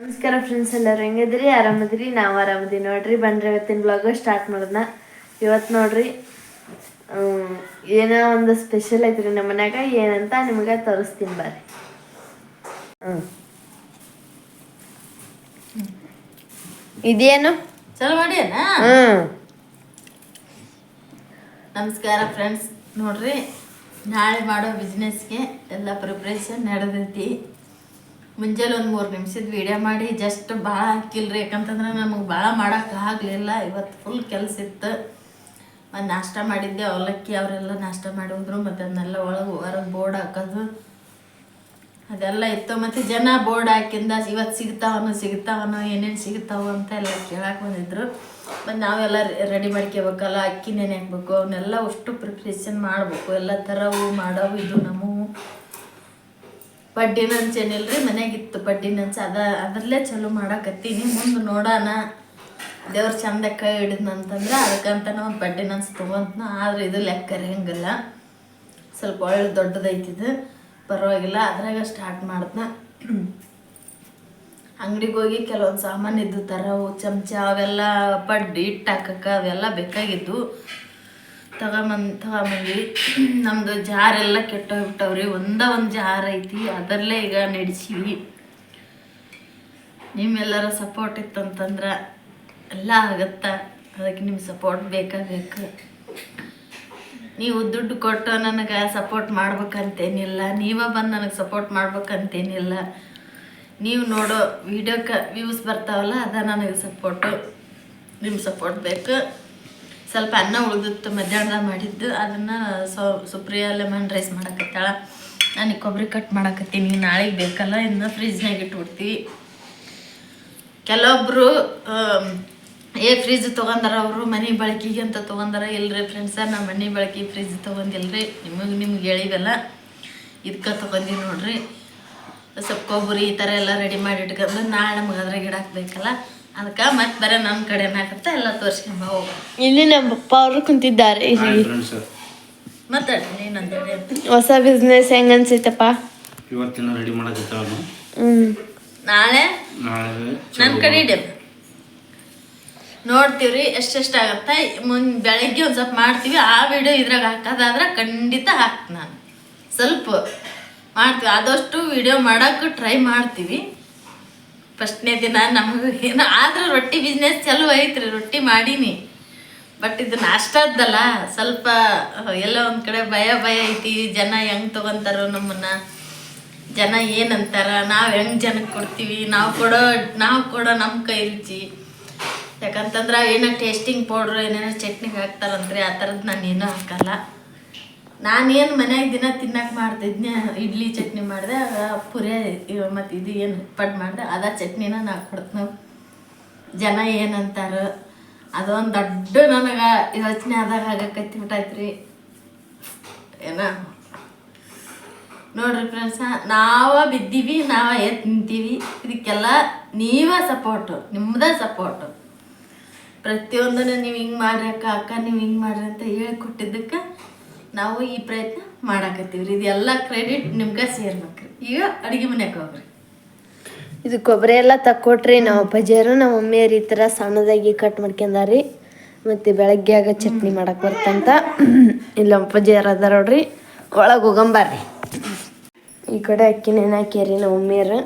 ನಮಸ್ಕಾರ ಫ್ರೆಂಡ್ಸ್ ಎಲ್ಲರೂ ಹೆಂಗಿದ್ರಿ? ಆರಾಮದ್ರಿ? ನಾವು ಆರಾಮದಿ ನೋಡ್ರಿ. ಬಂದ್ರೆ ಇವತ್ತಿನ ಬ್ಲಾಗ್ ಸ್ಟಾರ್ಟ್ ಮಾಡೋದನ್ನ ಇವತ್ತು ನೋಡ್ರಿ ಏನೋ ಒಂದು ಸ್ಪೆಷಲ್ ಐತ್ರಿ ನಮ್ಮ ಮನ್ಯಾಗ. ಏನಂತ ನಿಮ್ಗೆ ತೋರಿಸ್ತೀನಿ ಬರ್ರಿ. ಇದೇನು? ಚಲೋ ಮಾಡಿ ನಮಸ್ಕಾರ ಫ್ರೆಂಡ್ಸ್ ನೋಡ್ರಿ ನಾಳೆ ಮಾಡೋ ಬಿಸ್ನೆಸ್ಗೆ ಎಲ್ಲ ಪ್ರಿಪ್ರೇಷನ್ ನಡೆದೈತಿ. ಮುಂಜಾನೆ ಒಂದು ಮೂರು ನಿಮಿಷದ ವಿಡಿಯೋ ಮಾಡಿ ಜಸ್ಟ್ ಭಾಳ ಹಾಕಿಲ್ರಿ. ಯಾಕಂತಂದ್ರೆ ನಮಗೆ ಭಾಳ ಮಾಡೋಕೆ ಆಗಲಿಲ್ಲ. ಇವತ್ತು ಫುಲ್ ಕೆಲಸ ಇತ್ತು. ಮತ್ತು ನಾಷ್ಟ ಮಾಡಿದ್ದೆ, ಅವಲಕ್ಕಿ ಅವರೆಲ್ಲ ನಾಷ್ಟ ಮಾಡಿ ಹೋದ್ರು ಮತ್ತು ಅದನ್ನೆಲ್ಲ ಒಳಗೆ ಹೊರಗೆ ಬೋರ್ಡ್ ಹಾಕೋದು. ಅದೆಲ್ಲ ಇತ್ತು. ಮತ್ತು ಜನ ಬೋರ್ಡ್ ಹಾಕಿಂದ ಇವತ್ತು ಸಿಗ್ತಾವನೋ ಸಿಗ್ತಾವನೋ, ಏನೇನು ಸಿಗ್ತಾವ ಅಂತ ಎಲ್ಲ ಕೇಳಕ್ಕೆ ಬಂದಿದ್ರು. ಮತ್ತು ನಾವೆಲ್ಲ ರೆಡಿ ಮಾಡ್ಕೋಬೇಕಲ್ಲ ಅಕ್ಕಿ ನೆನೆ ಹಾಕ್ಬೇಕು, ಅವನ್ನೆಲ್ಲ ಅಷ್ಟು ಪ್ರಿಪ್ರೇಷನ್ ಮಾಡಬೇಕು. ಎಲ್ಲ ಥರವು ಮಾಡೋವು, ಇದು ನಮ್ಮವು ಬಡ್ಡಿ ನಂಚ್ ಏನಿಲ್ರಿ? ಮನ್ಯಾಗಿತ್ತು ಬಡ್ಡಿ ನಂಚ್. ಅದ ಅದರಲ್ಲೇ ಚಲೋ ಮಾಡಾಕತ್ತೀನಿ. ಮುಂದೆ ನೋಡೋಣ. ದೇವ್ರ ಚಂದ ಕೈ ಹಿಡಿದ್ನಂತಂದ್ರೆ ಅದಕ್ಕಂತ ಒಂದು ಬಡ್ಡಿ ತೊಗೊಂತ ಆದ್ರೆ ಇದು ಲೆಕ್ಕ ಹಂಗಲ್ಲ. ಸ್ವಲ್ಪ ಒಳ್ಳೆ ದೊಡ್ಡದೈತಿದು ಪರವಾಗಿಲ್ಲ. ಅದ್ರಾಗ ಸ್ಟಾರ್ಟ್ ಮಾಡ್ದ ಅಂಗಡಿಗೆ ಹೋಗಿ ಕೆಲವೊಂದು ಸಾಮಾನು ಇದ್ದು ತರವು, ಚಮಚ ಅವೆಲ್ಲ ಪಡ್ಡಿ ಇಟ್ಟು ಹಾಕಕ್ಕೆ ಅವೆಲ್ಲ ಬೇಕಾಗಿದ್ದು ತಗೊಂಬಂದು ತಗೊಂಬಂದ್ವಿ ನಮ್ಮದು ಜಾರೆಲ್ಲ ಕೆಟ್ಟೋಗ್ಬಿಟ್ಟವ್ರಿ. ಒಂದ ಒಂದು ಜಾರ್ ಐತಿ. ಅದರಲ್ಲೇ ಈಗ ನಡೆಸೀವಿ. ನಿಮ್ಮೆಲ್ಲರ ಸಪೋರ್ಟ್ ಇತ್ತಂತಂದ್ರೆ ಎಲ್ಲ ಆಗತ್ತ. ಅದಕ್ಕೆ ನಿಮ್ಮ ಸಪೋರ್ಟ್ ಬೇಕಾಗಬೇಕು ನೀವು ದುಡ್ಡು ಕೊಟ್ಟು ನನಗೆ ಸಪೋರ್ಟ್ ಮಾಡ್ಬೇಕಂತೇನಿಲ್ಲ. ನೀವೇ ಬಂದು ನನಗೆ ಸಪೋರ್ಟ್ ಮಾಡ್ಬೇಕಂತೇನಿಲ್ಲ. ನೀವು ನೋಡೋ ವಿಡಿಯೋಕ್ಕೆ ವ್ಯೂಸ್ ಬರ್ತಾವಲ್ಲ, ಅದ ನನಗೆ ಸಪೋರ್ಟು ನಿಮ್ಮ ಸಪೋರ್ಟ್ ಬೇಕು. ಸ್ವಲ್ಪ ಅನ್ನ ಉಳಿದಿತ್ತು ಮಧ್ಯಾಹ್ನದಾಗ ಮಾಡಿದ್ದು. ಅದನ್ನು ಸೊ, ಸುಪ್ರಿಯಾ ಲೆಮನ್ ರೈಸ್ ಮಾಡಕತ್ತಾಳ. ನಾನು ಕೊಬ್ಬರಿ ಕಟ್ ಮಾಡಕತ್ತೀನಿ. ನಾಳೆಗೆ ಬೇಕಲ್ಲ, ಇನ್ನು ಫ್ರಿಜ್ನಾಗ ಇಟ್ಬಿಡ್ತೀವಿ ಕೆಲವೊಬ್ಬರು ಏ, ಫ್ರಿಜ್ ತೊಗೊಂಡಾರ ಅವರು, ಮನೆ ಬಳಕೆಗೆ ಅಂತ ತೊಗೊಂಡಾರ, ಇಲ್ರಿ ಫ್ರೆಂಡ್ಸ ನಮ್ಮ ಮನೆ ಬಳಕೆ ಫ್ರಿಜ್ ತೊಗೊಂಡಿಲ್ರಿ. ನಿಮಗೆ ನಿಮ್ಗೆ ಹೇಳಿದಲ್ಲ ಇದಕ್ಕೆ ತೊಗೊಂಡಿ ನೋಡ್ರಿ. ಸ್ವಲ್ಪ ಕೊಬ್ಬರಿ ಈ ಥರ ಎಲ್ಲ ರೆಡಿ ಮಾಡಿ ಇಟ್ಕೊಂಡು, ನಾಳೆ ನಮ್ಗೆ ಅದ್ರಾಗ ಇಡಾಕ್ಬೇಕಲ್ಲ ಅದಕ್ಕೆ ಮತ್ತೆ ಬರ ನಮ್ಮ ಕಡೆ ಹಾಕತ್ತ ಎಲ್ಲ ತೋರಿಸ್ಕೊಂಬ ಹೋಗ. ಇಲ್ಲಿ ನಮ್ಮ ಪಪ್ಪ ಅವರು ಕುಂತಿದ್ದಾರೆ ಏನಂತೇಳಿ ಹೊಸ ಬಿಸ್ನೆಸ್ ಹೆಂಗ ಅನ್ಸೈತಪ್ಪ? ಇವತ್ತಿನ ರೆಡಿ ನಾಳೆ? ನಾಳೆ ನನ್ನ ಕಡೆ ಇಡ ನೋಡ್ತೀವ್ರಿ ಎಷ್ಟೆಷ್ಟು ಆಗತ್ತೆ. ಮುನ್ ಬೆಳಗ್ಗೆ ಒಂದು ಸ್ವಲ್ಪ ಮಾಡ್ತೀವಿ. ಆ ವಿಡಿಯೋ ಇದ್ರಾಗ ಹಾಕೋದಾದ್ರೆ ಖಂಡಿತ ಹಾಕ್ತೀನಿ ನಾನು. ಸ್ವಲ್ಪ ಮಾಡ್ತೀವಿ. ಆದಷ್ಟು ವಿಡಿಯೋ ಮಾಡೋಕ್ಕೆ ಟ್ರೈ ಮಾಡ್ತೀವಿ. ಫಸ್ಟ್ನೇ ದಿನ ನಮಗೆ ಏನು ಆದರೂ ರೊಟ್ಟಿ ಬಿಸ್ನೆಸ್ ಚಲೋ ಐತ್ರಿ, ರೊಟ್ಟಿ ಮಾಡೀನಿ. ಬಟ್ ಇದು ನಾಷ್ಟದ್ದಲ್ಲ ಸ್ವಲ್ಪ ಎಲ್ಲ ಒಂದು ಕಡೆ ಭಯ ಭಯ ಐತಿ, ಜನ ಹೆಂಗೆ ತೊಗೊಂತಾರೋ ನಮ್ಮನ್ನು. ಜನ ಏನಂತಾರ, ನಾವು ಹೆಂಗೆ ಜನಕ್ಕೆ ಕೊಡ್ತೀವಿ? ನಾವು ಕೊಡೋ ನಾವು ಕೊಡೋ ನಮ್ಮ ಕೈ ರುಚಿ ಯಾಕಂತಂದ್ರೆ ಏನೋ ಟೇಸ್ಟಿಂಗ್ ಪೌಡ್ರು ಏನೇನೋ ಚಟ್ನಿಗೆ ಹಾಕ್ತಾರಂತ್ರಿ, ಆ ಥರದ್ದು ನಾನು ಏನೂ ಹಾಕಲ್ಲ. ನಾನೇನು ಮನ್ಯಾಗ ದಿನ ತಿನ್ನಕ್ಕೆ ಮಾಡ್ತಿದ್ನ, ಇಡ್ಲಿ ಚಟ್ನಿ ಮಾಡಿದೆ ಪುರೇ ಮತ್ತು ಇದು ಏನು ಪಟ್ ಮಾಡಿದೆ, ಅದ ಚಟ್ನಿನ ನಾ ಕೊಡ್ತೀನಿ. ಜನ ಏನಂತಾರ, ಅದೊಂದು ದೊಡ್ಡ ನನಗೆ ಯೋಚನೆ ಆದಾಗ ಆಗಕತ್ತಿ ಬಿಟ್ಟೈತ್ರಿ. ಏನ? ನೋಡ್ರಿ ಫ್ರೆಂಡ್ಸ, ನಾವ ಬಿದ್ದೀವಿ, ನಾವ ಎದ್ದು ನಿಂತೀವಿ. ಇದಕ್ಕೆಲ್ಲ ನೀವೇ ಸಪೋರ್ಟು ನಿಮ್ಮದೇ ಸಪೋರ್ಟು ಪ್ರತಿಯೊಂದನ್ನು ನೀವು ಹಿಂಗೆ ಮಾಡ್ರಿ ಅಕ್ಕ ಅಕ್ಕ ನೀವು ಹಿಂಗೆ ಮಾಡ್ರಿ ಅಂತ ಹೇಳ್ಕೊಟ್ಟಿದ್ದಕ್ಕೆ ನಾವು ಈ ಪ್ರಯತ್ನ ಮಾಡಾಕತ್ತೀವಿ ರೀ ಇದೆಲ್ಲ ಕ್ರೆಡಿಟ್ ನಿಮ್ಗೆ ಸೇರ್ಬೇಕ್ರಿ. ಈಗ ಅಡುಗೆ ಮನೆಗೆ ಹೋಗ್ರಿ. ಇದು ಕೊಬ್ಬರಿ ಎಲ್ಲ ತಕ್ಕೊಟ್ರಿ. ನಮ್ಮ ಅಪ್ಪಾಜಿಯರು ನಮ್ಮ ಮಮ್ಮಿಯರು ಈ ಥರ ಸಣ್ಣದಾಗಿ ಕಟ್ ಮಾಡ್ಕೊಂಡಾರಿ ಮತ್ತು ಬೆಳಗ್ಗೆ ಆಗ ಚಟ್ನಿ ಮಾಡಕ್ಕೆ ಬರ್ತಂತ. ಇಲ್ಲ ಅಪ್ಪಾಜಿಯರು ಅದಾರ ನೋಡ್ರಿ. ಒಳಗೆ ಹೋಗಂಬಾರ್ರಿ. ಈ ಕಡೆ ಅಕ್ಕಿ ನೆನೆ ಹಾಕ್ಯಾರಿ ನಮ್ಮ ಮಮ್ಮಿಯರು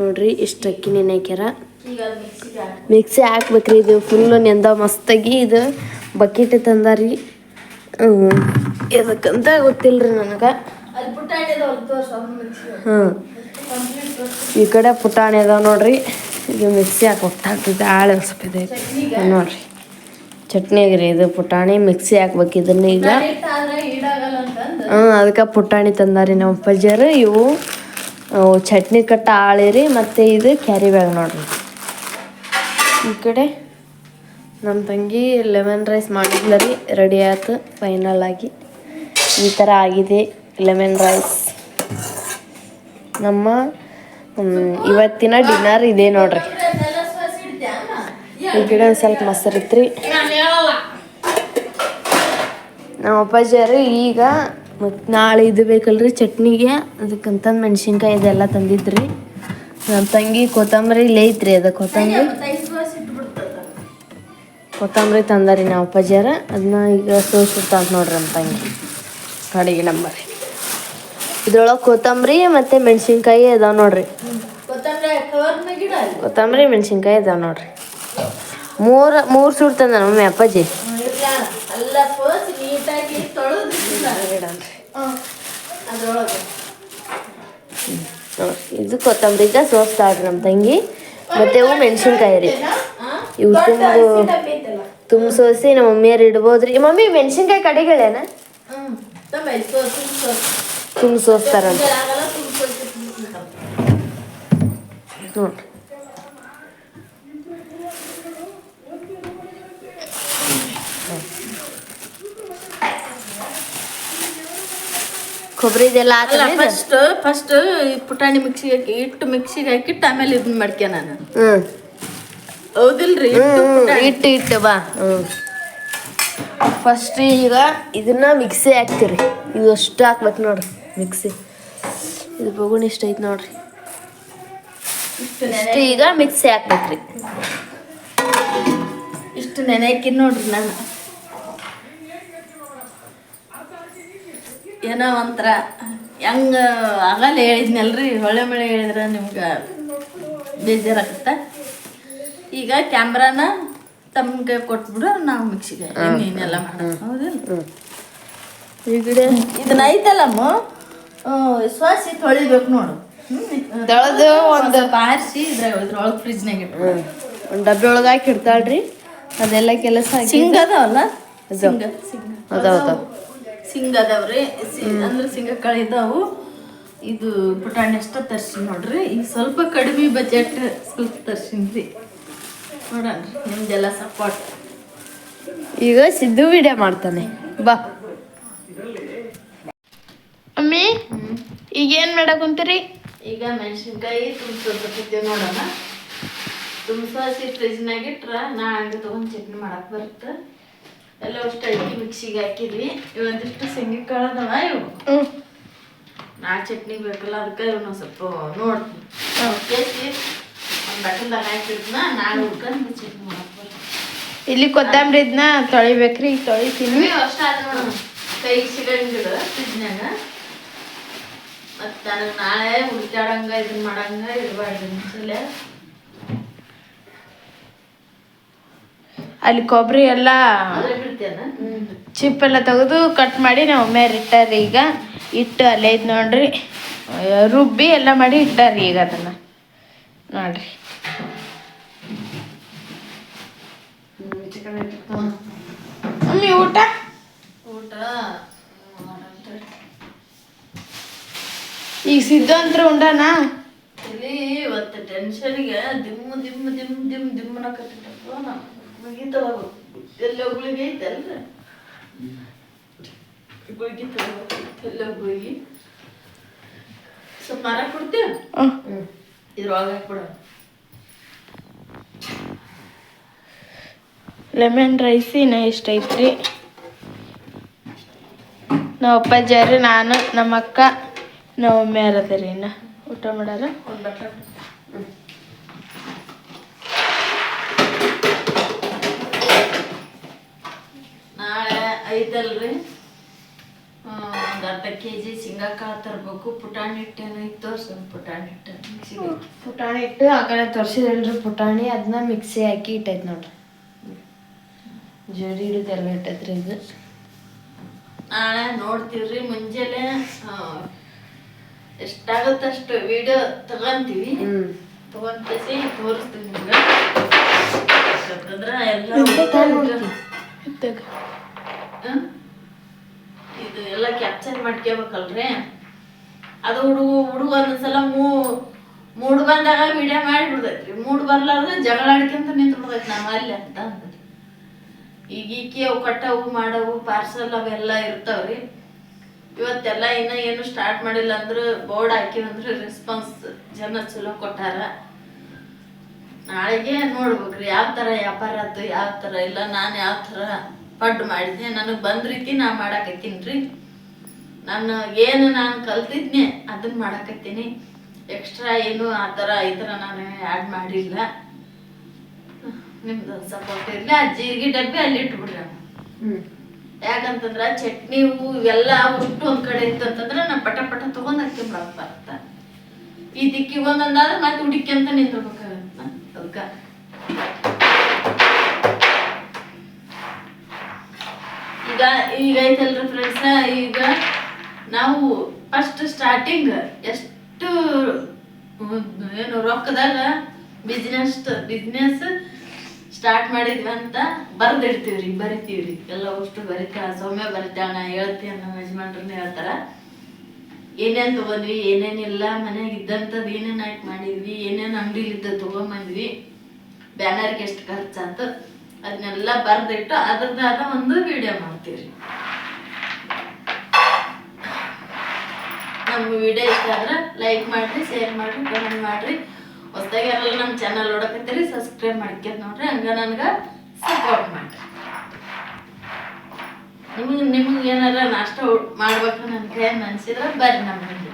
ನೋಡ್ರಿ ಇಷ್ಟು ಅಕ್ಕಿ ನೆನೆ ಹಾಕ್ಯಾರ. ಮಿಕ್ಸಿ ಹಾಕ್ಬೇಕ್ರಿ. ಇದು ಫುಲ್ಲು ನೆಂದ ಮಸ್ತಾಗಿ ಇದು ಬಕೆಟ್ ತಂದಾರಿ. ಎದಕ್ಕಂತ ಎದಕ್ಕಂತ ಗೊತ್ತಿಲ್ರಿ ನನಗೆ. ಹಾಂ ಈ ಕಡೆ ಪುಟಾಣಿ ಅದಾವ ನೋಡ್ರಿ. ಇದು ಮಿಕ್ಸಿ ಹಾಕಿ ಒಟ್ಟಾಗ್ತೈತೆ ಆಳು ಸ್ವಲ್ಪ ಇದೈತೆ ನೋಡ್ರಿ. ಚಟ್ನಿಗೆ ರೀ ಇದು ಪುಟಾಣಿ ಮಿಕ್ಸಿ ಹಾಕ್ಬೇಕು ಇದನ್ನ ಈಗ. ಹ್ಞೂ ಅದಕ್ಕೆ ಪುಟಾಣಿ ತಂದಾರಿ ನಮ್ಮ ಅಪ್ಪಾಜಿಯರು ಇವು ಚಟ್ನಿ ಕಟ್ಟ ಆಳಿರಿ ಮತ್ತು ಇದು ಕ್ಯಾರಿ ಬ್ಯಾಗ್ ನೋಡ್ರಿ. ಈ ಕಡೆ ನಮ್ಮ ತಂಗಿ ಲೆಮನ್ ರೈಸ್ ಮಾಡಿದ್ಲ ರೀ ರೆಡಿ ಆಯ್ತು ಫೈನಲ್ ಆಗಿ. ಈ ಥರ ಆಗಿದೆ ಲೆಮನ್ ರೈಸ್. ನಮ್ಮ ಇವತ್ತಿನ ಡಿನ್ನರ್ ಇದೆ ನೋಡ್ರಿ. ಈ ಗಿಡ ಒಂದು ಸ್ವಲ್ಪ ಮೊಸರು ಇತ್ರಿ. ನಮ್ಮ ಅಪ್ಪಾಜಿಯರು ಈಗ ಮತ್ತು ನಾಳೆ ಇದು ಬೇಕಲ್ರಿ ಚಟ್ನಿಗೆ, ಅದಕ್ಕಂತಂದು ಮೆಣಸಿನ್ಕಾಯಿ ಇದೆಲ್ಲ ತಂದಿದ್ರಿ. ನಮ್ಮ ತಂಗಿ ಕೊತ್ತಂಬರಿ ಇಲ್ಲೇ ಐತ್ರಿ ಅದು ಕೊತ್ತಂಬರಿ. ಕೊತ್ತಂಬರಿ, ತಂದಾರಿ, ನಾವು ಅಪ್ಪಾಜಿಯಾರ ಅದನ್ನ ಈಗ ಸೋಸಿರ್ತಾಂತ ನೋಡ್ರಿ ನಮ್ಮ ತಂಗಿ. ಕಡೆಗೆ ನಂಬರಿ. ಇದ್ರೊಳಗೆ ಕೊತ್ತಂಬರಿ ಮತ್ತು ಮೆಣಸಿನ್ಕಾಯಿ ಅದಾವ ನೋಡ್ರಿ. ಕೊತ್ತಂಬರಿ, ಮೆಣಸಿನ್ಕಾಯಿ ಅದಾವ ನೋಡ್ರಿ. ಮೂರು ಮೂರು ಸೂಟ್ ತಂದ ಮಮ್ಮಿ ಅಪ್ಪಾಜಿ? ಇದು ಕೊತ್ತಂಬರಿಗ ಸೋಸ್ತಾಳ್ರಿ ನಮ್ಮ ತಂಗಿ. ಮತ್ತೆ ಮೆಣಸಿನ್ಕಾಯಿ ರೀ. ಇವು ತುಂಬು ತುಂಬ ಸೋಸಿ ನಮ್ಮ ಮಮ್ಮಿಯರು ರೀ ಮಮ್ಮಿ ಮೆಣಸಿನ್ಕಾಯಿ ಕಡೆಗಳೇನ? ತುಂಬ ಸೋಸ್ತಾರ ನೋಡ್ರಿ. ಕೊಬ್ಬರಿ ಇದೆಲ್ಲ ಹಾಕಿ ಫಸ್ಟ್ ಫಸ್ಟ್ ಪುಟಾಣಿ ಮಿಕ್ಸಿಗೆ ಹಾಕಿ ಇಟ್ಟು ಮಿಕ್ಸಿಗೆ ಹಾಕಿಟ್ಟು ಆಮೇಲೆ ಇದನ್ನ ಮಾಡ್ಕೆ ನಾನು. ಹ್ಮ್. ಹೌದಿಲ್ರಿ? ಇಟ್ಟು ಇಟ್ಟು ಬಾ. ಫಸ್ಟ್ ಈಗ ಇದನ್ನ ಮಿಕ್ಸಿ ಹಾಕ್ತೀರಿ. ಇದು ಅಷ್ಟು ಹಾಕ್ಬೇಕು ನೋಡ್ರಿ ಮಿಕ್ಸಿ ಇದು ಬಗುಣಿ ಇಷ್ಟ ಐತೆ ನೋಡ್ರಿ. ಇಷ್ಟು ಈಗ ಮಿಕ್ಸಿ ಹಾಕ್ಬೇಕ್ರಿ. ಇಷ್ಟು ನೆನೆಯಕ್ಕೆ ನೋಡ್ರಿ ನಾನು. ಏನೋ ಒಂಥರ ಹೆಂಗ ಆಗಲ್ಲ ಹೇಳಿದ್ನಲ್ರಿ ಹೊಳೆ ಮಳೆ ಹೇಳಿದ್ರೆ ನಿಮ್ಗೆ ಬೇಜಾರಾಗತ್ತ. ಈಗ ಕ್ಯಾಮ್ರಾನ ತಮ್ಗೆ ಕೊಟ್ಬಿಡು ನಾವು ಮಿಕ್ಸಿಗೆ ಇನ್ನೇನೆಲ್ಲ ಮಾಡೋದು. ಈಗಡೆ ಇದನ್ನ ಐತಲ್ಲಮ್ಮ ಶ್ವಾಸಿ ತೊಳಿಬೇಕು ನೋಡು. ತೊಳ್ದು ಒಂದು ಬಾರಿಸಿ ಇದ್ರೊಳಗೆ ಫ್ರಿಜ್ನಾಗ ಇಟ್ಟು ಒಂದು ಡಬ್ಬಿ ಒಳಗೆ ಹಾಕಿ ಇಡ್ತಾಳ್ರಿ. ಅದೆಲ್ಲ ಕೆಲಸ ಸಿಂಗ್ ಅದಾವಲ್ಲ? ಸಿಂಗ ಸಿಂಗ. ಅದಾವ. ಸಿಂಗ್ ಅದಾವ್ರಿ. ಅಂದ್ರೆ ಸಿಂಗ ಕಳಿದಾವು ಇದು ಪುಟಾಣಿ ಅಷ್ಟ ತರ್ಸಿ ನೋಡ್ರಿ. ಈಗ ಸ್ವಲ್ಪ ಕಡಿಮೆ ಬಜೆಟ್ ಸ್ವಲ್ಪ ತರ್ಸಿನ್ರಿ. ನಿಮ್ದೆಲ್ಲ ಸಪೋರ್ಟ್ ಈಗ ಸಿದ್ದು ವಿಡಿಯೋ ಮಾಡ್ತಾನೆ. ಬಾ. ಅಮ್ಮಿ ಈಗ ಏನು ಮಾಡಕ್ ಕುಂತೀರಿ ಈಗ ಮೆಣಸಿನ್ಕಾಯಿ ತುಂಬಿಸ್ಕೊಳ್ಬೇಕಿದ್ದೇವೆ ನೋಡೋಣ. ತುಂಬಿಸಿ ಫ್ರಿಜ್ನಾಗ ಇಟ್ರ ನಾ ಹಂಗೆ ತೊಗೊಂಡು ಚಟ್ನಿ ಮಾಡಕ್ ಬರುತ್ತೆ. ಎಲ್ಲ ಅಷ್ಟು ಅಕ್ಕಿ ಮಿಕ್ಸಿಗೆ ಹಾಕಿದ್ವಿ. ಇವಂದಿಷ್ಟು ಶೇಂಗಿ ಕಾಳು ಅದಾವ ಇವು ನಾ ಚಟ್ನಿ ಬೇಕಲ್ಲ ಅದಕ್ಕೆ ಇವನ್ನ ಸ್ವಲ್ಪ ನೋಡ್ತೀನಿ. ಇಲ್ಲಿ ಕೊತ್ತಂಬರಿ ಇದನ್ನ ತೊಳಿಬೇಕ್ರಿ ಈಗ ತೊಳಿತೀನಿ ಸಿಗಂಗಿಲ್ಲ ಫ್ರಿಜ್ನಾಗ ಮತ್ತು ನನಗೆ ನಾಳೆ ಇದನ್ನ ಮಾಡಂಗ ಇರಬಾರ್ದು ಅಲ್ಲಿ ಕೊಬ್ಬರಿ ಎಲ್ಲ ಚಿಪ್ ಎಲ್ಲ ತೆಗೆದು ಕಟ್ ಮಾಡಿ ನಾವು ಒಮ್ಮೆ ಇಟ್ಟಾರಿ ಈಗ. ಇಟ್ಟು ಅಲ್ಲೇ ಇದ್ ನೋಡ್ರಿ. ರುಬ್ಬಿ ಎಲ್ಲ ಮಾಡಿ ಇಟ್ಟಾರಿ ಈಗ ಅದನ್ನ. ನೋಡ್ರಿ. ಮಮ್ಮಿ ಊಟ? ಊಟ. ಈಗ ಅಂತ ಉಂಡಾನ? ಇಲ್ಲಿ ಇವತ್ತು ಟೆನ್ಷನ್ಗೆ ದಿಮ್ಮ ದಿಮ್ಮ ದಿಮ್ ದಿಮ್ ದಿಮ್ಮನ ಕತ್ತಿಟ್ಟಪ್ಪ ಮುಗಿತಲ್ಲ ಎಲ್ಲ ಗುಳಿಗೆ ಐತಲ್ರಿ ಗುಳಿಗೆ ಎಲ್ಲ ಗುಳಿಗೆ. ಸ್ವಲ್ಪ ಮರ ಕೊಡ್ತೀವಿ. ಇದ್ರೊಳಗೆ ಹಾಕ್ಬಿಡ. ಲೆಮನ್ ರೈಸ್ ಇನ್ನ ಇಷ್ಟ ಐತ್ರಿ ನಮ್ಮ ಅಪ್ಪಾಜಾರಿ ನಾನು ನಮ್ಮ ಅಕ್ಕ ನಮ್ಮ ಮಮ್ಮಿ ಯಾರದರಿ ಇನ್ನು? ಊಟ ಮಾಡಾರ? ನಾಳೆ ಐತಲ್ರಿ. ಒಂದು ಅರ್ಧ ಕೆ ಜಿ ಶೇಂಗಾಕಾಳು ತರಬೇಕು. ಪುಟಾಣಿ ಪುಟಾಣಿ ಹಿಟ್ಟು. ಪುಟಾಣಿ ಹಿಟ್ಟು ಆ ಕಡೆ ತೋರಿಸಿದಲ್ರಿ ಪುಟಾಣಿ. ಅದನ್ನ ಮಿಕ್ಸಿ ಹಾಕಿ ಇಟ್ಟೈತೆ ನೋಡ್ರಿ. ಜರಿ ಹಿಡಿದೆಲ್ಲ ಇಟ್ಟತ್ರಿ ಇದು? ನಾಳೆ ನೋಡ್ತೀವ್ರಿ ಮುಂಜಾನೆ ಆ, ಎಷ್ಟಾಗುತ್ತೆ ಅಷ್ಟು ವಿಡಿಯೋ ತಗೊಂತೀವಿ. ತಗೊಂತೀವಿ ತೋರಿಸ್ತೀವಿ ನಿಮ್ಗೆ. ಯಾಕಂದ್ರೆ ಎಲ್ಲ? ಇದು ಎಲ್ಲ ಕ್ಯಾಪ್ಚರ್ ಮಾಡ್ಕೋಬೇಕಲ್ರಿ? ಅದು ಹುಡುಗ ಹುಡುಗ ಒಂದೊಂದ್ಸಲ ಮೂ ಮೂಡ್ ಬಂದಾಗ ವಿಡಿಯೋ ಮಾಡಿಬಿಡ್ತೈತ್ರಿ. ಮೂಡ್ ಬರ್ಲಾರ್ದ ಜಗಳ ಆಡ್ಕೊಂತ ನಿಂತು ನಮ್ಮ ಅಲ್ಲಿ ಅಂತ ಅಂದ್ರಿ ಈಗ ಈಕಿ ಅವು ಕಟ್ಟವು ಮಾಡವು ಪಾರ್ಸಲ್ ಅವೆಲ್ಲ ಇರ್ತಾವ್ರಿ. ಇವತ್ತೆಲ್ಲ ಇನ್ನ ಏನು ಸ್ಟಾರ್ಟ್ ಮಾಡಿಲ್ಲ ಅಂದ್ರೆ ಬೋರ್ಡ್ ಹಾಕಿವಂದ್ರೆ ರೆಸ್ಪಾನ್ಸ್ ಜನ ಚಲೋ ಕೊಟ್ಟಾರ. ನಾಳೆಗೆ ನೋಡ್ಬೇಕ್ರಿ ಯಾವ ಥರ ವ್ಯಾಪಾರ ಆಯ್ತು ಯಾವ ಥರ ಇಲ್ಲ, ನಾನು ಯಾವ ಥರ ಪಡ್ ಮಾಡಿದ್ನೆ, ನನಗೆ ಬಂದ ರೀತಿ ನಾ ರೀ ನಾನು ಏನು ನಾನು ಕಲ್ತಿದ್ನೆ ಅದನ್ನ ಮಾಡಕತ್ತೀನಿ. ಎಕ್ಸ್ಟ್ರಾ ಏನು ಆ ಥರ ಈ ಥರ ನಾನು ಆ್ಯಡ್ ಮಾಡಿಲ್ಲ. ನಿಮ್ದು ಸಪೋರ್ಟ್ ಇರಲಿ ಆ ಜೀರಿಗೆ ಡಬ್ಬಿ ಅಲ್ಲಿ ಇಟ್ಬಿಡ್ರಿ ಯಾಕಂತಂದ್ರ ಚಟ್ನಿ ಹೂ ಇವೆಲ್ಲ ಹುಟ್ಟು ಒಂದ್ ಕಡೆ ಇತ್ತಂತಂದ್ರ ನಾ ಪಟ ಪಟ ತಗೊಂಡ್ ಹಾಕಿ ಮಾಡಕ್ ಬರ್ತ. ಈ ದಿಕ್ಕಿ ಒಂದೊಂದಾದ್ರೆ ಮತ್ತೆ ಹುಡುಕಿ ಅಂತ ನಿಂದಿರ್ಬೇಕಾಗತ್ತ ಅದಕ್ಕ ಈಗ ಈಗ ಐತಲ್ರಿ ಫ್ರೆಂಡ್ಸ್ ಈಗ ನಾವು ಫಸ್ಟ್ ಸ್ಟಾರ್ಟಿಂಗ್ ಎಷ್ಟು ಏನು ರೊಕ್ಕದಾಗ ಬಿಸ್ನೆಸ್ ಬಿಸ್ನೆಸ್ ಸ್ಟಾರ್ಟ್ ಮಾಡಿದ್ವಿ ಅಂತ ಬರ್ದಿಡ್ತೀವ್ರಿ, ಬರಿತೀವ್ರಿ. ಎಲ್ಲ ಅಷ್ಟು ಬರಿತಾಳ, ಸೌಮ್ಯ ಬರಿತಾಳ ಹೇಳ್ತಿ ನಮ್ಮ ಯಜಮಾನ್ರನ್ನ ಹೇಳ್ತಾರ ಏನೇನ್ ತಗೊಂಡ್ವಿ ಏನೇನಿಲ್ಲ ಮನ್ಯಾಗ ಇದ್ದಂಥದ್ದು ಏನೇನ್ ಆಯ್ತು ಮಾಡಿದ್ವಿ, ಏನೇನ್ ಅಂಗಡಿಲಿದ್ದ ತಗೊಂಬಂದ್ವಿ. ಬ್ಯಾನರ್ಗೆ ಎಷ್ಟು ಖರ್ಚಾತು ಅದನ್ನೆಲ್ಲ ಬರ್ದಿಟ್ಟು ಅದ್ರದ್ದಾದ ಒಂದು ವಿಡಿಯೋ ಮಾಡ್ತೀವ್ರಿ. ನಮ್ಮ ವಿಡಿಯೋ ಇಷ್ಟ ಆದ್ರೆ ಲೈಕ್ ಮಾಡ್ರಿ ಶೇರ್ ಮಾಡ್ರಿ ಕಮೆಂಟ್ ಮಾಡ್ರಿ. ಹೊಸ್ದಾಗಿ ಯಾರೆಲ್ಲ ನಮ್ಮ ಚಾನಲ್ ನೋಡಕತ್ತೀರಿ ಸಬ್ಸ್ಕ್ರೈಬ್ ಮಾಡ್ಕೊಂಡ್ ನೋಡ್ರಿ ಹಂಗ ನನ್ಗೆ ಸಪೋರ್ಟ್ ಮಾಡ್ರಿ. ನಿಮಗೆ ನಿಮ್ಗೆ ಏನಾರ ನಾಷ್ಟ ಮಾಡ್ಬೇಕು ನನ್ನ ಕೈಯನ್ನು ಅನ್ಸಿದ್ರೆ ಬರ್ರಿ ನಮ್ಮ ಮನೆಗೆ.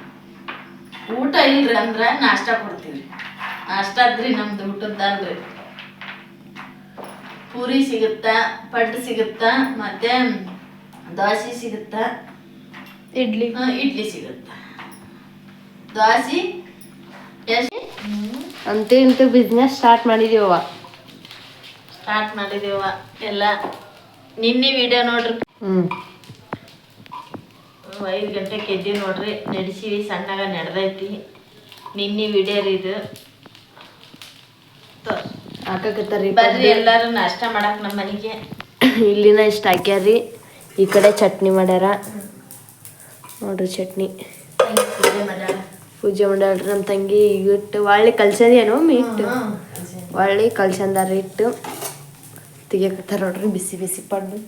ಊಟ ಇಲ್ರಿ ಅಂದ್ರೆ ನಾಷ್ಟ ಕೊಡ್ತೀವಿ ನಾಷ್ಟ ಆದ್ರಿ ನಮ್ದು ಊಟದ್ದಲ್ರಿ ಪೂರಿ ಸಿಗುತ್ತಾ ಪಡ್ಡು ಸಿಗುತ್ತಾ ಮತ್ತೆ ದೋಸೆ ಸಿಗುತ್ತಾ. ಇಡ್ಲಿ. ಇಡ್ಲಿ ಸಿಗುತ್ತಾ. ದೋಸೆ ಅಂತೂ ಇಂತೂ ಬಿಸ್ನೆಸ್ ಸ್ಟಾರ್ಟ್ ಮಾಡಿದೀವ ಸ್ಟಾರ್ಟ್ ಮಾಡಿದೀವ ಎಲ್ಲ ನಿನ್ನೆ ವಿಡಿಯೋ ನೋಡ್ರಿ. ಹ್ಞೂ ಐದು ಗಂಟೆಗೆ ಎದ್ದಿ ನೋಡ್ರಿ. ನಡೆಸಿವಿ ಸಣ್ಣಗ ನಡೆದೈತಿ. ನಿನ್ನೆ ವಿಡಿಯೋ ರೀ ಇದು. ಹಾಕಕತ್ತಾರಿ ಬರ್ರಿ ಎಲ್ಲರೂ ನಾಷ್ಟ ಮಾಡಕ್ಕೆ ನಮ್ಮ ಮನೆಗೆ. ಇಲ್ಲಿನ ಇಷ್ಟ ಹಾಕ್ಯಾರಿ ಈ ಕಡೆ ಚಟ್ನಿ ಮಾಡ್ಯಾರ. ನೋಡ್ರಿ ಚಟ್ನಿ. ಪೂಜೆ ಮಾಡ್ಯಾಳ. ಪೂಜೆ ಮಾಡ್ಯಾಳ್ರಿ ನಮ್ಮ ತಂಗಿ ಇಟ್ಟು ಒಳ್ಳೆ ಕಲ್ಸದೇನೋ ಇಟ್ಟು. ಒಳ್ಳೆ ಕಲ್ಸಂದಾರ ಇಟ್ಟು. ತೆಗಿಯಕತ್ತಾರ ನೋಡ್ರಿ ಬಿಸಿ ಬಿಸಿ ಪಡ್ದು.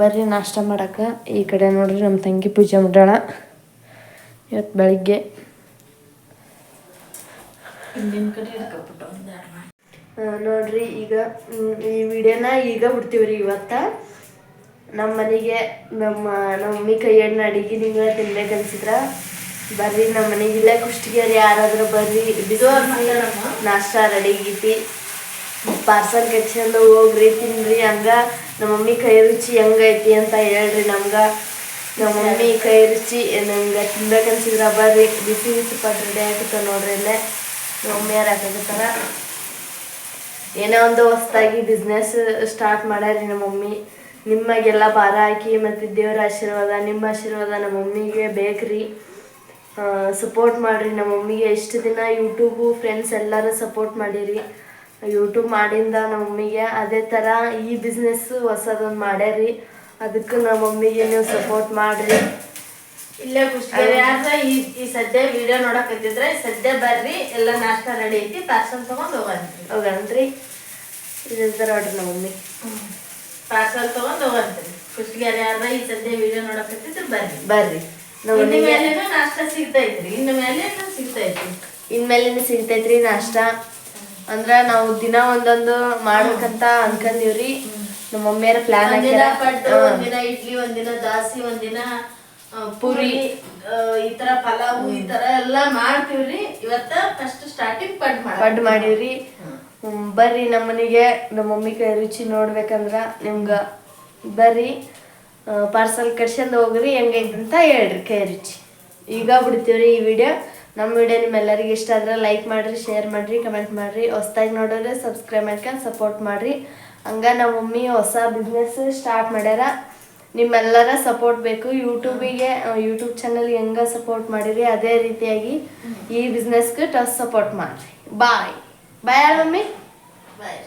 ಬರ್ರಿ ನಾಷ್ಟ ಮಾಡಕ. ಈ ಕಡೆ ನೋಡ್ರಿ ನಮ್ಮ ತಂಗಿ ಪೂಜೆ ಮಾಡ್ಯಾಳ. ಇವತ್ತು ಬೆಳಿಗ್ಗೆ. ನೋಡ್ರಿ ಈಗ ಈ ವಿಡಿಯೋನ ಈಗ ಬಿಡ್ತೀವ್ರಿ ಇವತ್ತ. ನಮ್ಮ ಮನೆಗೆ ನಮ್ಮ ನಮ್ಮ ಮಮ್ಮಿ ಕೈ ಎಣ್ಣೆ ಅಡಿಗೆ ನಿಮ್ಗೆ ತಿನ್ಬೇಕನ್ಸಿದ್ರ ಬರ್ರಿ ನಮ್ಮ ಮನೆಗೆ ಇಲ್ಲೇ ಕುಷ್ಟಿಗೆರಿ ಯಾರಾದರೂ ಬರ್ರಿ. ನಾಷ್ಟ, ರೆಡಿ ಆಗೈತಿ ಪಾರ್ಸಲ್ ಕೆಚ್ಕೊಂಡು ಹೋಗ್ರಿ, ತಿನ್ರಿ, ಹಂಗ ನಮ್ಮ ಮಮ್ಮಿ ಕೈ ರುಚಿ ಹೆಂಗೈತಿ ಅಂತ ಹೇಳ್ರಿ ನಮ್ಗೆ. ನಮ್ಮ ಮಮ್ಮಿ ಕೈ ರುಚಿ, ನಂಗೆ ತಿನ್ಬೇಕನ್ಸಿದ್ರ ಬರ್ರಿ. ಬಿಸಿ ಬಿಸಿ ರೆಡಿ ಆಗತ್ತ ನೋಡ್ರಿ ಇಲ್ಲೇ. ನಮ್ಮ ಮಮ್ಮಿ ಯಾರು ಹಾಕಾಕತ್ತಾರ. ಏನೋ ಒಂದು ಹೊಸ್ದಾಗಿ ಬಿಸ್ನೆಸ್ ಸ್ಟಾರ್ಟ್ ಮಾಡ್ಯಾರಿ ನಮ್ಮ ಮಮ್ಮಿ. ನಿಮಗೆಲ್ಲ ಭಾರ ಹಾಕಿ ಮತ್ತು ದೇವರ ಆಶೀರ್ವಾದ, ನಿಮ್ಮ ಆಶೀರ್ವಾದ ನಮ್ಮ ಮಮ್ಮಿಗೆ ಬೇಕ್ರಿ. ಸಪೋರ್ಟ್ ಮಾಡಿರಿ ನಮ್ಮ ಮಮ್ಮಿಗೆ. ಎಷ್ಟು ದಿನ ಯೂಟ್ಯೂಬು ಫ್ರೆಂಡ್ಸ್ ಎಲ್ಲರೂ ಸಪೋರ್ಟ್ ಮಾಡಿರಿ. ಯೂಟ್ಯೂಬ್ ಮಾಡಿಂದ ನಮ್ಮ ಮಮ್ಮಿಗೆ ಅದೇ ಥರ ಈ ಬಿಸ್ನೆಸ್ಸು ಹೊಸದೊಂದು ಮಾಡ್ಯಾರಿ. ಅದಕ್ಕೆ ನಮ್ಮ ಮಮ್ಮಿಗೆ ನೀವು ಸಪೋರ್ಟ್ ಮಾಡಿರಿ. ಇಲ್ಲೇ ಖುಷಿ ಈ ಈ ಸದ್ಯ ವಿಡಿಯೋ ನೋಡಕತ್ತಿದ್ರೆ ಸದ್ಯ ಬರ್ರಿ. ಎಲ್ಲ ನಾಷ್ಟ ರೆಡಿ ಐತಿ. ಪಾರ್ಸಲ್ ತೊಗೊಂಡು ಹೋಗಂತ್ರಿ. ಹೋಗಂತ್ರಿ. ಇದ್ರ ನೋಡ್ರಿ ನಮ್ಮ ಮಮ್ಮಿ. ಪಾರ್ಸಲ್ ತೊಗೊಂಡು ಹೋಗಂತ್ರಿ. ಕುಷ್ಕೇರಿ ಯಾರ ಈ ಸದ್ಯ ವಿಡಿಯೋ ನೋಡಕತ್ತಿದ್ರೆ ಬರ್ರಿ. ಬರ್ರಿ. ಸಿಗ್ತೈತ್ರಿ ಇನ್ಮೇಲಿಂದ ನಾಷ್ಟ. ಅಂದ್ರ ನಾವು ದಿನ ಒಂದೊಂದು ಮಾಡ್ಬೇಕಂತ ಅನ್ಕಂದಿವ್ರಿ. ನಮ್ಮ ಮಮ್ಮಿಯರ ಪ್ಲಾನ್ ಒಂದಿನ ಇಡ್ಲಿ ಒಂದಿನ ದಾಸಿ ಒಂದಿನ ಪುರಿ ಈ ತರ ಪಲಾವು ಈ ತರ ಎಲ್ಲಾ ಮಾಡ್ತೀವ್ರಿ. ಇವತ್ತ ಫಸ್ಟ್ ಸ್ಟಾರ್ಟಿಂಗ್ ಪಡ್ ಪಡ್ ಮಾಡಿವ್ರಿ. ಬರ್ರಿ ನಮ್ಮನಿಗೆ ಮನೆಗೆ ನಮ್ಮ ಮಮ್ಮಿ ಕೈ ರುಚಿ ನೋಡ್ಬೇಕಂದ್ರ ನಿಮ್ಗ. ಬರ್ರಿ. ಪಾರ್ಸಲ್ ಕಟ್ಸ್ಕೊಂಡ್ ಹೋಗ್ರಿ ಹೆಂಗೈತೆ ಅಂತ ಹೇಳ್ರಿ ಕೈ ರುಚಿ ಈಗ ಬಿಡ್ತೀವ್ರಿ ಈ ವಿಡಿಯೋ ನಮ್ಮ ವಿಡಿಯೋ ನಿಮ್ಮೆಲ್ಲರಿಗೂ ಇಷ್ಟ ಆದ್ರೆ ಲೈಕ್ ಮಾಡಿರಿ ಶೇರ್ ಮಾಡಿರಿ ಕಮೆಂಟ್ ಮಾಡಿರಿ. ಹೊಸ್ದಾಗಿ ನೋಡೋರೆ ಸಬ್ಸ್ಕ್ರೈಬ್ ಮಾಡ್ಕೊಂಡು ಸಪೋರ್ಟ್ ಮಾಡಿರಿ. ಹಂಗ ನಮ್ಮ ಮಮ್ಮಿ ಹೊಸ ಬಿಸ್ನೆಸ್ ಸ್ಟಾರ್ಟ್ ಮಾಡ್ಯಾರ, ನಿಮ್ಮೆಲ್ಲರ ಸಪೋರ್ಟ್ ಬೇಕು. ಯೂಟ್ಯೂಬಿಗೆ ಯೂಟ್ಯೂಬ್ ಚಾನಲ್ ಹೆಂಗೆ ಸಪೋರ್ಟ್ ಮಾಡಿರಿ, ಅದೇ ರೀತಿಯಾಗಿ ಈ ಬಿಸ್ನೆಸ್ಗೆ ಟಸ್ ಸಪೋರ್ಟ್ ಮಾಡಿರಿ. ಬಾಯ್ ಬಾಯ್ ಮಮ್ಮಿ? ಬಾಯ್